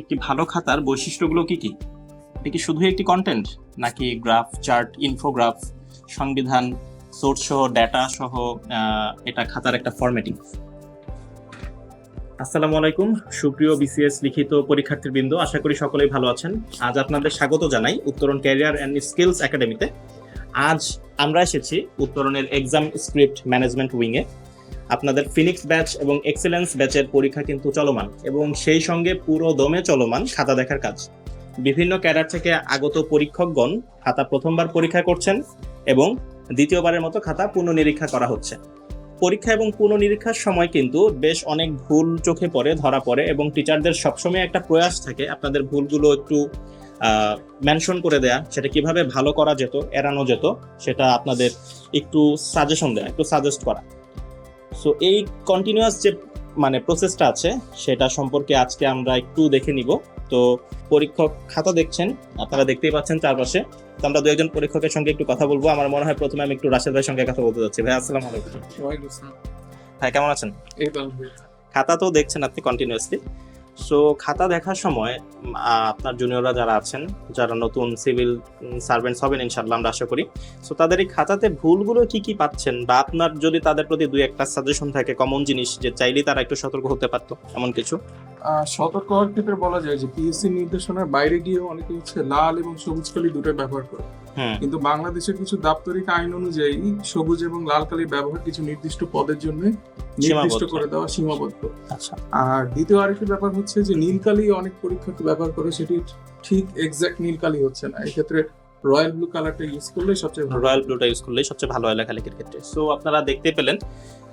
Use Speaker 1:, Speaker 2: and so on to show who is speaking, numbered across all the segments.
Speaker 1: একটি ভালো খাতার বৈশিষ্ট্যগুলো কি কি? এটা কি শুধু একটি কন্টেন্ট নাকি গ্রাফ চার্ট ইনফোগ্রাফ সংবিধান সোর্স সহ ডেটা সহ এটা খাতার একটা ফরম্যাটিং আসসালামু আলাইকুম। সুপ্রিয় বিসিএস লিখিত পরীক্ষার্থীর পরীক্ষার্থীবৃন্দ, আশা করি সকলেই ভালো আছেন। আজ আপনাদের স্বাগত জানাই উত্তরণ ক্যারিয়ার অ্যান্ড স্কিলস একাডেমিতে আজ আমরা এসেছি উত্তরণের এক্সাম স্ক্রিপ্ট ম্যানেজমেন্ট উইংয়ে আপনাদের ফিনিক্স ব্যাচ এবং এক্সেলেন্স ব্যাচের পরীক্ষা কিন্তু চলমান এবং সেই সঙ্গে পুরো দমে চলমান খাতা দেখার কাজ। বিভিন্ন ক্যাডার থেকে আগত পরীক্ষকগণ খাতা প্রথমবার পরীক্ষা করছেন এবং দ্বিতীয়বারের মতো খাতা পুনঃনিরীক্ষা করা হচ্ছে। পরীক্ষা এবং পুনঃনিরীক্ষার সময় কিন্তু বেশ অনেক ভুল চোখে পড়ে, ধরা পড়ে এবং টিচারদের সবসময় একটা প্রয়াস থাকে আপনাদের ভুলগুলো একটু মেনশন করে দেয়া, সেটা কীভাবে ভালো করা যেত, এড়ানো যেত, সেটা আপনাদের একটু সাজেশন দেয়া, একটু সাজেস্ট করা। সো এই কন্টিনিউয়াস যে মানে প্রসেসটা আছে সেটা সম্পর্কে আজকে আমরা একটু দেখে নিব। তো পরীক্ষক খাতা দেখছেন আপনারা দেখতেই পাচ্ছেন চারপাশে। তো আমরা দু একজন পরীক্ষকের সঙ্গে একটু কথা বলব। আমার মনে হয় প্রথমে আমি একটু রাশেদ ভাইয়ের সঙ্গে কথা বলতে যাচ্ছি। ভাই আসসালামু আলাইকুম। ভাই কেমন আছেন? খাতা তো দেখছেন আপনি কন্টিনিউয়াসলি সো খাতা দেখার সময় আপনার জুনিয়ররা যারা আছেন, যারা নতুন সিভিল সার্ভেন্টস হবেন ইনশাল্লাহ আমরা আশা করি। সো তাদের এই খাতাতে ভুলগুলো কি কি পাচ্ছেন? বা আপনার যদি তাদের প্রতি দুই একটা সাজেশন থাকে কমন জিনিস যে চাইলেই তারা একটু সতর্ক হতে পারতো, এমন কিছু?
Speaker 2: সতর্ক হওয়ার ক্ষেত্রে বলা যায় যে পিএসসি নির্দেশনার বাইরে গিয়ে অনেকে হচ্ছে লাল এবং সবুজ কালি দুটোই ব্যবহার করে। কিন্তু বাংলাদেশের কিছু দাপ্তরিক আইন অনুযায়ী সবুজ এবং লাল কালির ব্যবহার কিছু নির্দিষ্ট পদের জন্য নির্দিষ্ট করে দেওয়া সীমাবদ্ধ।
Speaker 1: আচ্ছা।
Speaker 2: আর দ্বিতীয় আরেকটি ব্যাপার হচ্ছে যে নীল কালি অনেক পরীক্ষার্থী ব্যবহার করে সেটি ঠিক এক্সাক্ট নীল কালি হচ্ছে না। এক্ষেত্রে রয়্যাল ব্লু কালারটা ইউজ করলে সবচেয়ে ভালো।
Speaker 1: রয়্যাল ব্লুটা ইউজ করলেই সবচেয়ে ভালো হয় লেখালেখির ক্ষেত্রে। সো আপনারা দেখতে পেলেন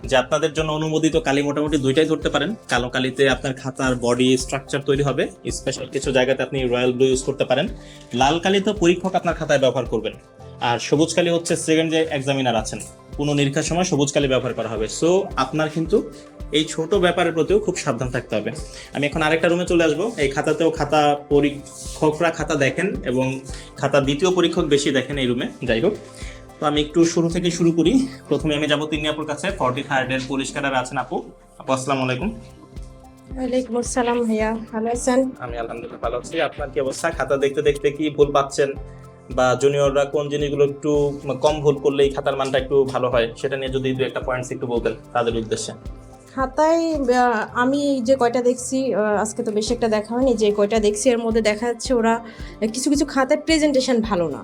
Speaker 1: যে আপনাদের জন্য অনুমোদিত কালি মোটামুটি দুইটাই ধরতে পারেন। কালো কালিতে আপনার খাতার বডি স্ট্রাকচার তৈরি হবে। স্পেশাল কিছু জায়গাতে আপনি রয়্যাল ব্লু ইউজ করতে পারেন। লাল কালি তো পরীক্ষক আপনার খাতায় ব্যবহার করবেন। আর সবুজ কালি হচ্ছে সেকেন্ড যে এক্সামিনার আছেন। পুনঃনিরীক্ষার সময় সবুজ কালি ব্যবহার করা হবে। সো আপনার কিন্তু এই ছোট ব্যাপারের প্রতিও খুব সাবধান থাকতে হবে। আমি এখন আরেকটা রুমে চলে আসব। এই খাতাতেও খাতা পরীক্ষকরা খাতা দেখেন এবং খাতা দ্বিতীয় পরীক্ষক বেশি দেখেন এই রুমে যাই হোক তো আমি একটু শুরু থেকে শুরু করি। প্রথমে আমি যাব তিন্নি আপুর কাছে। ফর্টি থার্ডের পরিষ্কার আছেন আপু। আপু আসসালামু আলাইকুম।
Speaker 3: ওয়ালাইকুম আসসালাম ভাইয়া ভালো আছেন?
Speaker 1: আমি আলহামদুলিল্লাহ ভালো আছি। আপনার কি অবস্থা? খাতা দেখতে দেখতে কি ভুল পাচ্ছেন? বা জুনিয়ররা কোন জিনিসগুলো একটু কম ভুল করলে এই খাতার মানটা একটু ভালো হয়, সেটা নিয়ে যদি দু একটা পয়েন্টস একটু বলতেন তাদের উদ্দেশ্যে।
Speaker 3: খাতায় আমি যে কয়টা দেখছি আজকে তো বেশি একটা দেখা হয়নি, যে কয়টা দেখছি এর মধ্যে দেখা যাচ্ছে ওরা কিছু কিছু খাতায় প্রেজেন্টেশন ভালো না।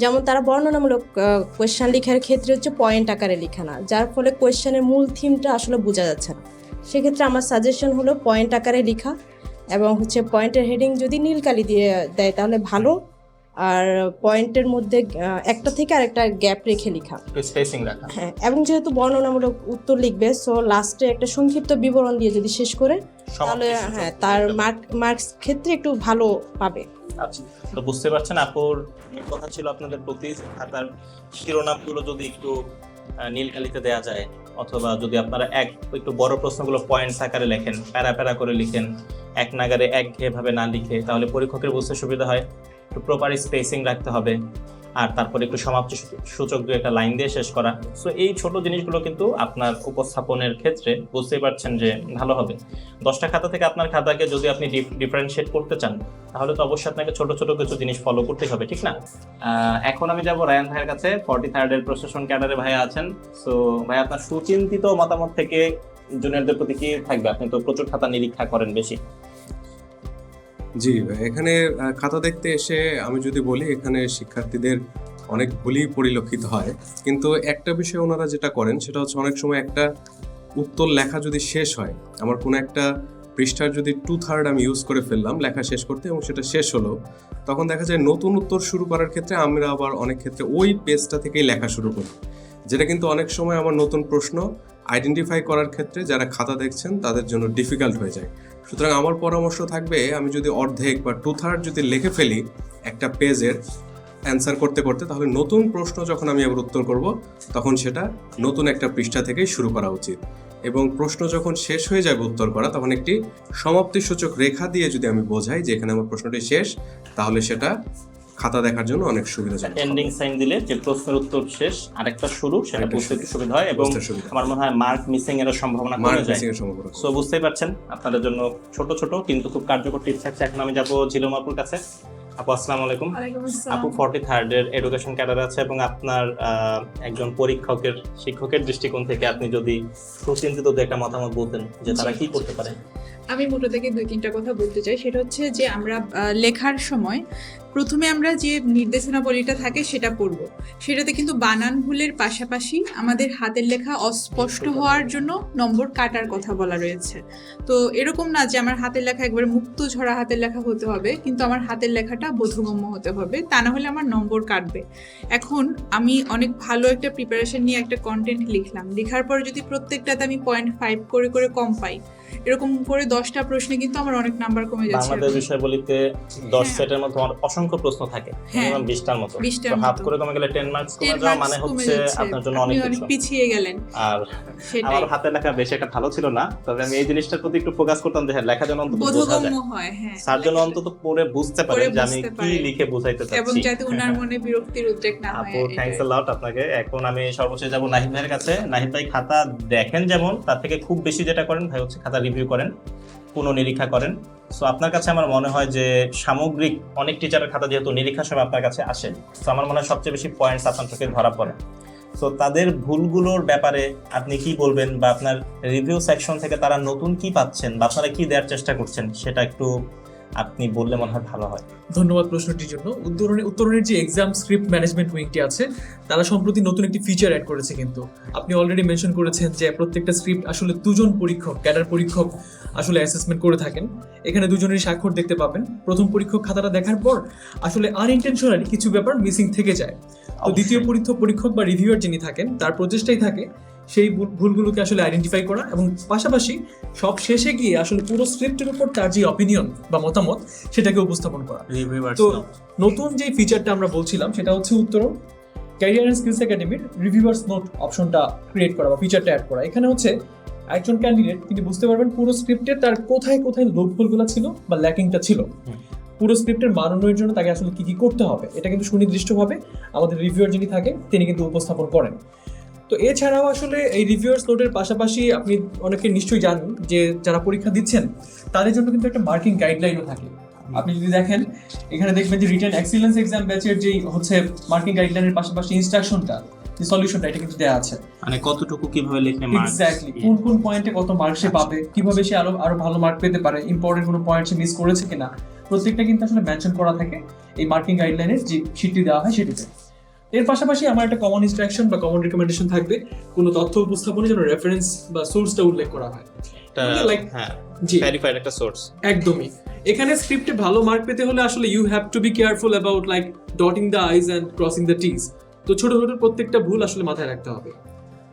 Speaker 3: যেমন তারা বর্ণনামূলক কোয়েশ্চেন লেখার ক্ষেত্রে হচ্ছে পয়েন্ট আকারে লেখা না, যার ফলে কোয়েশ্চেনের মূল থিমটা আসলে বোঝা যাচ্ছে না। সেক্ষেত্রে আমার সাজেশন হলো পয়েন্ট আকারে লেখা এবং হচ্ছে পয়েন্টের হেডিং যদি নীলকালি দিয়ে দেয় তাহলে ভালো আর পয়েন্টের মধ্যে একটা থেকে আরেকটা গ্যাপ রেখে লেখা।
Speaker 1: স্পেসিং রাখা।
Speaker 3: হ্যাঁ এবং যেহেতু বর্ণনামূলক উত্তর লিখবে সো লাস্টে একটা সংক্ষিপ্ত বিবরণ দিয়ে যদি শেষ করে তাহলে হ্যাঁ তার মার্ক মার্কস ক্ষেত্রে একটু ভালো পাবে।
Speaker 1: আচ্ছা তো বুঝতে পারছেন আপুর কথা ছিল আপনাদের প্রতি খাতার শিরোনামগুলো যদি একটু আহ, নীল কালিতে দেওয়া যায় অথবা যদি আপনারা এক একটু বড় প্রশ্নগুলো পয়েন্টস আকারে লেখেন প্যারা প্যারা করে লিখেন এক নাগারে এক ভাবে না লিখে তাহলে পরীক্ষকের বুঝতে সুবিধা হয়। একটু প্রপার স্পেসিং রাখতে হবে। আর তারপরে একটু সমাপ্তি সূচক- সূচক দু একটা লাইন দিয়ে শেষ করা। সো এই ছোট জিনিসগুলো কিন্তু আপনার উপস্থাপনের ক্ষেত্রে বুঝতেই পারছেন যে ভালো হবে। দশটা খাতা থেকে আপনার খাতাকে যদি আপনি ডিফারেন্সিয়েট করতে চান, তাহলে তো অবশ্যই আপনাকে ছোট ছোট কিছু জিনিস ফলো করতে হবে, ঠিক না? এখন আমি যাব রায়ান ভাইয়ের কাছে। ফর্টি থার্ডের প্রশাসন ক্যাডারে ভাইয়া আছেন। সো ভাই আপনার সুচিন্তিত মতামত থেকে জুনিয়রদের প্রতি কি থাকবে? আপনি তো প্রচুর খাতা নিরীক্ষা করেন বেশি।
Speaker 4: জি, এখানে খাতা দেখতে এসে আমি যদি বলি, এখানে শিক্ষার্থীদের অনেক ভুলই পরিলক্ষিত হয়। কিন্তু একটা বিষয় ওনারা যেটা করেন, সেটা হচ্ছে অনেক সময় একটা উত্তর লেখা যদি শেষ হয়, আমার কোনো একটা পৃষ্ঠার যদি টু থার্ড আমি ইউজ করে ফেললাম, লেখা শেষ করতে এবং সেটা শেষ হলো, তখন দেখা যায় নতুন উত্তর শুরু করার ক্ষেত্রে আমরা আবার অনেক ক্ষেত্রে ওই পেজটা থেকেই লেখা শুরু করি। যেটা কিন্তু অনেক সময় আমার নতুন প্রশ্ন আইডেন্টিফাই করার ক্ষেত্রে যারা খাতা দেখছেন, তাদের জন্য ডিফিকাল্ট হয়ে যায়। সুতরাং আমার পরামর্শ থাকবে, আমি যদি অর্ধেক বা টু থার্ড যদি লিখে ফেলি একটা পেজের অ্যান্সার করতে করতে, তাহলে নতুন প্রশ্ন যখন আমি আবার উত্তর করব, তখন সেটা নতুন একটা পৃষ্ঠা থেকেই শুরু করা উচিত। এবং প্রশ্ন যখন শেষ হয়ে যাবে উত্তর করা, তখন একটি সমাপ্তি সূচক রেখা দিয়ে যদি আমি বোঝাই যে এখানে আমার প্রশ্নটি শেষ, তাহলে সেটা খাতা দেখার জন্য অনেক সুবিধাজনক
Speaker 1: এন্ডিং সাইন দিলে যে প্রশ্নের উত্তর শেষ আরেকটা শুরু সেটা বুঝতে একটু সুবিধা হয় এবং আমার মনে হয় মার্ক মিসিং এর সম্ভাবনা কমে যায়। সো বুঝতেই পারছেন আপনাদের জন্য ছোট ছোট কিন্তু খুব কার্যকর টিপস থাকছে। এখন আমি যাব ঝিলমাপুর কাছে। আপু আসসালামু আলাইকুম। আপু ফর্টি থার্ড এর এডুকেশন ক্যাডার আছে এবং আপনার একজন পরীক্ষকের শিক্ষকের দৃষ্টিকোণ থেকে আপনি যদি সুচিন্তিত একটা মতামত বলতেন যে তারা কি করতে পারে।
Speaker 5: আমি মোটো থেকে দুই তিনটা কথা বলতে চাই। সেটা হচ্ছে যে আমরা লেখার সময় প্রথমে আমরা যে নির্দেশনাবলীটা থাকে সেটা পড়ব। সেটাতে কিন্তু বানান ভুলের পাশাপাশি আমাদের হাতের লেখা অস্পষ্ট হওয়ার জন্য নম্বর কাটার কথা বলা রয়েছে। তো এরকম না যে আমার হাতের লেখা একবার মুক্ত ঝরা হাতের লেখা হতে হবে কিন্তু আমার হাতের লেখাটা বোধগম্য হতে হবে। তা না হলে আমার নম্বর কাটবে। এখন আমি অনেক ভালো একটা প্রিপারেশন নিয়ে একটা কন্টেন্ট লিখলাম। লেখার পর যদি প্রত্যেকটাতে আমি পয়েন্ট ফাইভ করে করে কম পাই এরকম করে দশটা প্রশ্নে কিন্তু আমার অনেক নাম্বার কমে যাচ্ছে
Speaker 1: বাংলাদেশ বিষয়বলিতে দশ
Speaker 5: হ্যাঁ।
Speaker 1: সেটের মধ্যে আমার অসংখ্য প্রশ্ন থাকে
Speaker 5: হ্যাঁ।
Speaker 1: মিনিমাম বিশটার মতো।
Speaker 5: 20টার
Speaker 1: তো হাফ করে কমে গেলে টেন মার্কস কমে যাওয়া মানে হচ্ছে আপনার জন্য অনেক
Speaker 5: পিছিয়ে গেলেন।
Speaker 1: আর আমার হাতের লেখা বেশি একটা ভালো ছিল না তবে আমি এই জিনিসটার প্রতি একটু ফোকাস করতাম যে হ্যাঁ লেখা যেন অন্তত বোঝা যায়।
Speaker 5: হয় হ্যাঁ
Speaker 1: স্যার যেন অন্তত পড়ে বুঝতে
Speaker 5: পড়ে
Speaker 1: যে আমি কি লিখে বুঝাইতে
Speaker 5: এবং যাতে উনার মনে বিরক্তির উদ্রেক না হয়
Speaker 1: আপু থ্যাঙ্কস। এ লট আপনাকে। এখন আমি সর্বশেষ যাব নাহিদ ভাইয়ের কাছে। নাহিদ ভাই খাতা দেখেন যেমন তার থেকে খুব বেশি যেটা করেন ভাই হচ্ছে খাতা রিভিউ করেন পুনঃনিরীক্ষা করেন। সো আপনার কাছে আমার মনে হয় যে সামগ্রিক অনেক টিচারের খাতা যেহেতু নিরীক্ষার সময় আপনার কাছে আসে সো আমার মনে হয় সবচেয়ে বেশি পয়েন্টস আপনার চোখে ধরা পড়ে। সো তাদের ভুলগুলোর ব্যাপারে আপনি কি বলবেন বা আপনার রিভিউ সেকশন থেকে তারা নতুন কি পাচ্ছেন বা আপনারা কি দেওয়ার চেষ্টা করছেন সেটা একটু আপনি বললে মনে হয় ভালো হয়।
Speaker 6: ধন্যবাদ প্রশ্নটির জন্য। উত্তরণের উত্তরণের যে এক্সাম স্ক্রিপ্ট ম্যানেজমেন্ট উইংটি আছে তারা সম্প্রতি নতুন একটি ফিচার অ্যাড করেছে কিন্তু। আপনি অলরেডি মেনশন করেছেন যে প্রত্যেকটা স্ক্রিপ্ট আসলে দুজন পরীক্ষক ক্যাডার পরীক্ষক আসলে অ্যাসেসমেন্ট করে থাকেন। এখানে দুজনের স্বাক্ষর দেখতে পাবেন। প্রথম পরীক্ষক খাতাটা দেখার পর আসলে আনইনটেনশনালি কিছু ব্যাপার মিসিং থেকে যায়। তো দ্বিতীয় পরীক্ষক পরীক্ষক বা রিভিউয়ার যিনি থাকেন তার প্রচেষ্টাই থাকে সেই ভুলগুলোকে আসলে আইডেন্টিফাই করা এবং পাশাপাশি সব শেষে গিয়ে আসলে পুরো স্ক্রিপ্টের উপর তার যে অপিনিয়ন বা মতামত সেটাকে উপস্থাপন করা। তো নতুন যে ফিচারটা আমরা বলছিলাম সেটা হচ্ছে উত্তরণ। ক্যারিয়ার অ্যান্ড স্কিলস একাডেমির রিভিউয়ার্স নোট অপশনটা ক্রিয়েট করা বা ফিচারটা অ্যাড করা। এখানে হচ্ছে একজন ক্যান্ডিডেট তিনি বুঝতে পারবেন পুরো স্ক্রিপ্টে তার কোথায় কোথায় লোপহোলগুলো ছিল বা ল্যাকিংটা ছিল। পুরো স্ক্রিপ্টের মান উন্নয়নের জন্য তাকে আসলে কি কি করতে হবে এটা কিন্তু সুনির্দিষ্টভাবে আমাদের রিভিউয়ার যিনি থাকেন তিনি কিন্তু উপস্থাপন করেন। তো এছাড়াও আসলে এই রিভিউয়ার্স নোটের পাশাপাশি আপনি অনেকে নিশ্চয়ই জানেন যে যারা পরীক্ষা দিচ্ছেন তাদের জন্য কিন্তু একটা মার্কিং গাইডলাইনও থাকে। আপনি যদি দেখেন এখানে দেখবেন যে রিটার্ন এক্সিলেন্স এক্সাম ব্যাচের যেই হচ্ছে মার্কিং গাইডলাইনের পাশাপাশি ইনস্ট্রাকশনটা যে সলিউশনটা এটা কিন্তু দেওয়া আছে।
Speaker 1: মানে কতটুকু কীভাবে লিখলে মার্কস
Speaker 6: এক্স্যাক্টলি কোন কোন পয়েন্টে কত মার্ক সে পাবে কীভাবে সে আরও আরও ভালো মার্ক পেতে পারে ইম্পর্টেন্ট কোনো পয়েন্ট সে মিস করেছে কিনা প্রত্যেকটা কিন্তু আসলে মেনশন করা থাকে। এই মার্কিং গাইডলাইনের যে শিটটি দেওয়া হয় সেটিতে। এর পাশাপাশি আমার একটা কমন ইনস্ট্রাকশন বা কমন রিকমেন্ডেশন থাকবে কোনো তথ্য উপস্থাপনে যেন রেফারেন্স বা সোর্সটা উল্লেখ করা হয়।
Speaker 1: হ্যাঁ ভেরিফাইড একটা সোর্স
Speaker 6: একদমই। এখানে স্ক্রিপ্টে ভালো মার্ক পেতে হলে আসলে you have to be careful about like dotting the i's and crossing the t's তো ছোট ছোট প্রত্যেকটা ভুল আসলে মাথায় রাখতে হবে।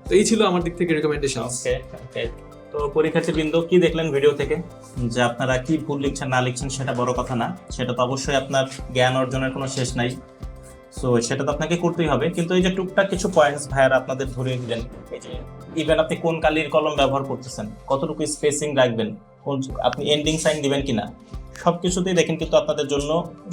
Speaker 6: তো এই ছিল আমার দিক থেকে রেকমেন্ডেশন
Speaker 1: ওকে ওকে তো পরীক্ষার্থী বৃন্দ কি দেখলেন ভিডিও থেকে? যে আপনারা কি ভুল লিখছেন না লিখছেন সেটা বড় কথা না। সেটা তো অবশ্যই আপনার জ্ঞান অর্জনের কোনো শেষ নাই। সো সেটা তো আপনাকে করতেই হবে। কিন্তু এই যে টুকটাক কিছু পয়েন্টস ভাইয়ার আপনাদের ধরিয়ে দিলেন, এই যে ইভেন আপনি কোন কালির কলম ব্যবহার করতেছেন, কতটুকু স্পেসিং রাখবেন, কোন আপনি এন্ডিং সাইন দিবেন কিনা সব কিছুতেই দেখেন কিন্তু আপনাদের জন্য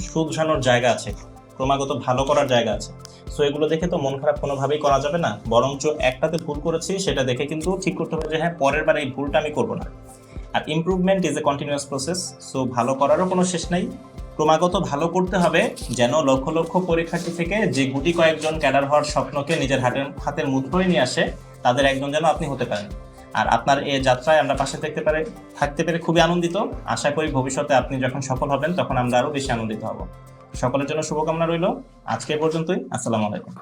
Speaker 1: শুধরানোর জায়গা আছে, ক্রমাগত ভালো করার জায়গা আছে। সো এগুলো দেখে তো মন খারাপ কোনোভাবেই করা যাবে না, বরঞ্চ একটাতে ভুল করেছি, সেটা দেখে কিন্তু ঠিক করতে হবে যে হ্যাঁ পরের বার এই ভুলটা আমি করব না। আর improvement is a continuous process so ভালো করারও কোনো শেষ নাই ক্রমাগত ভালো করতে হবে যেন লক্ষ লক্ষ পরীক্ষার্থী থেকে যে গুটি কয়েকজন ক্যাডার হওয়ার স্বপ্নকে নিজের হাতের হাতের মুঠোয় নিয়ে আসে, তাদের একজন যেন আপনি হতে পারেন। আর আপনার এই যাত্রায় আমরা পাশে থাকতে পারে, থাকতে পেরে খুবই আনন্দিত। আশা করি ভবিষ্যতে আপনি যখন সফল হবেন, তখন আমরা আরও বেশি আনন্দিত হব। সকলের জন্য শুভকামনা রইল। আজকে পর্যন্তই। আসসালামু আলাইকুম।